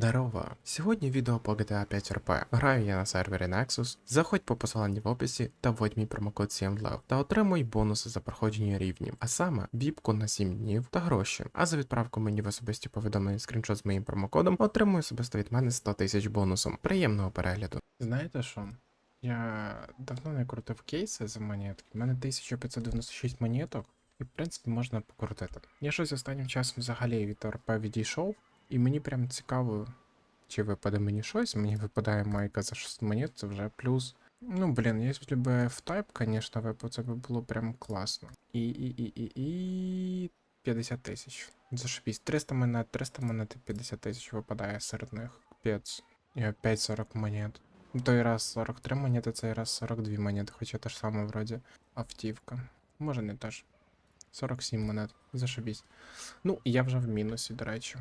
Здорово! Сьогодні відео по GTA 5 RP. Граю я на сервері Nexus. Заходь по посиланні в описі та вводь мій промокод 7LEV та отримуй бонуси за проходження рівнів, а саме віпку на 7 днів та гроші. А за відправку мені в особисті повідомлення скріншот з моїм промокодом отримую особисто від мене 100 тисяч бонусом. Приємного перегляду. Знаєте що? Я давно не крутив кейси за монетки. У мене 1596 монеток. І, в принципі, можна покрутити. Я щось останнім часом взагалі від РП відійшов, і мені прям цікаво, чи випаде мені щось. Мені випадає майка за 6 монет, це вже плюс. Ну, блін, якщо б F-Type, звісно, випав, це б було прям класно. І, і, і, і, і 50 тисяч. Зашибісь. 300 монет, 300 монет і 50 тисяч випадає серед них. Пець. І опять 40 монет. Той раз 43 монети, цей раз 42 монети, хоча те ж саме вроді автівка. Може не теж. 47 монет. Зашибісь. Ну, і я вже в мінусі, до речі.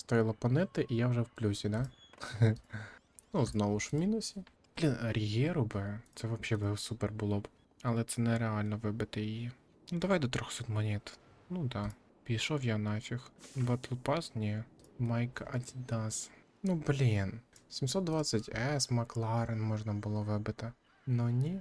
Стоїло понити, і я вже в плюсі, да? ну, знову ж в мінусі. Блін, Рієру би, це взагалі би супер було б. Але це нереально вибити її. Ну давай до 300 монет. Ну да. Пішов я нафіг. Battle Pass? Ні. Майк Adidas. Ну блін. 720S, Макларен можна було вибити. Ну ні.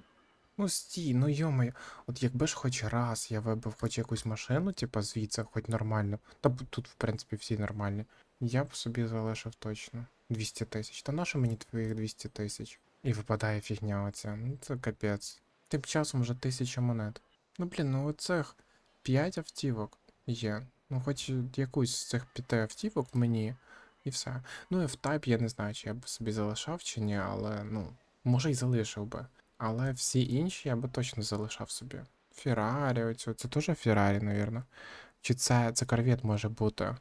Ну стій, ну йомаю. От якби ж хоч раз я вибив хоч якусь машину, типа звідси, хоч нормально. Та тут, в принципі, всі нормальні. Я б собі залишив точно 200 тисяч. Та нащо мені твоїх 200 тисяч? І випадає фігня оця. Ну це капець. Тим часом вже тисяча монет. Ну блін, ну оцих 5 автівок є. Ну хоч якусь з цих 5 автівок мені. І все. Ну, F-Type я не знаю, чи я б собі залишав чи ні, але ну, може й залишив би. Але всі інші я би точно залишав собі. Феррарі, оцю, це теж Феррарі, навірно. Чи це, це корвет може бути?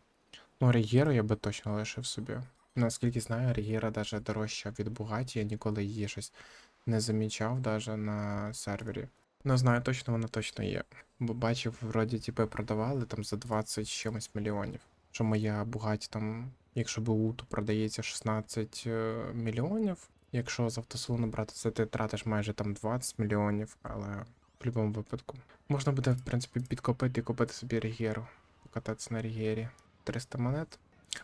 Ну, Рігєру я би точно лишив собі. Наскільки знаю, Рігєра навіть дорожча від Бугаті, я ніколи її щось не замічав даже на сервері. Ну, знаю, точно вона точно є. Бо бачив, вроді, типи продавали там за 20 чимось мільйонів. Що моя Бугаті там, якщо БУ, то продається 16 е, мільйонів. Якщо з автосалону брати, це ти тратиш майже там 20 мільйонів, але в будь-якому випадку. Можна буде, в принципі, підкопити і купити собі Рігєру. Покататися на Рігєрі. 300 монет.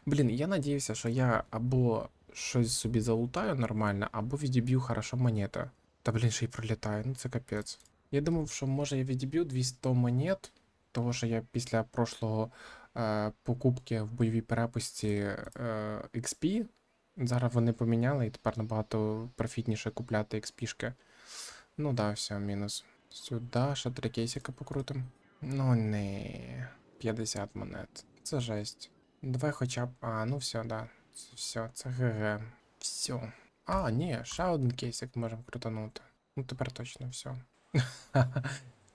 Блін, я надіявся, що я або щось собі залутаю нормально, або відіб'ю хорошо монети. Та блін, ще й пролітає, ну це капець. Я думав, що може я відіб'ю 200 монет, того що я після прошлого е, покупки в бойовій перепусті е, XP. Зараз вони поміняли і тепер набагато профітніше купляти XP-шки. Ну да, все, мінус. Сюди ще три кейсика покрутим. Ну не. 50 монет. Це жесть. Давай хоча б. А, ну все, да. Все, це ГГ. Все. А, ні, ще один кейсик можемо крутанути. Ну тепер точно все.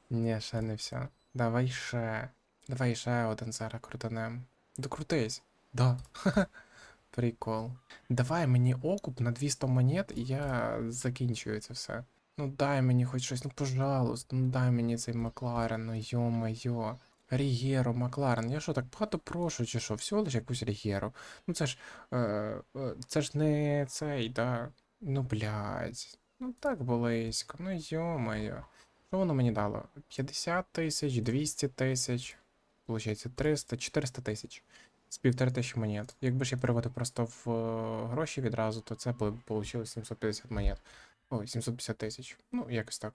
Ні, ще не все. Давай ще. Давай ще один зараз крутанем. Докрутись. Да. Прикол. Давай мені окуп на 200 монет, і я закінчую це все. Ну дай мені хоч щось, ну пожалуйста, ну дай мені цей Макларен, ну йо-майо. Рігєро, Макларен, я що так багато прошу, чи що, всього лише якусь Рігєро. Ну це ж. Е, е, це ж не цей, да. Ну блядь. Ну так близько, ну йо-моє. Що воно мені дало? 50 тисяч, 200 тисяч, получається 300, 400 тисяч. З півтори тисячі монет. Якби ж я переводив просто в е, гроші відразу, то це б вийшло 750 монет. Ой, 750 тисяч. Ну, якось так.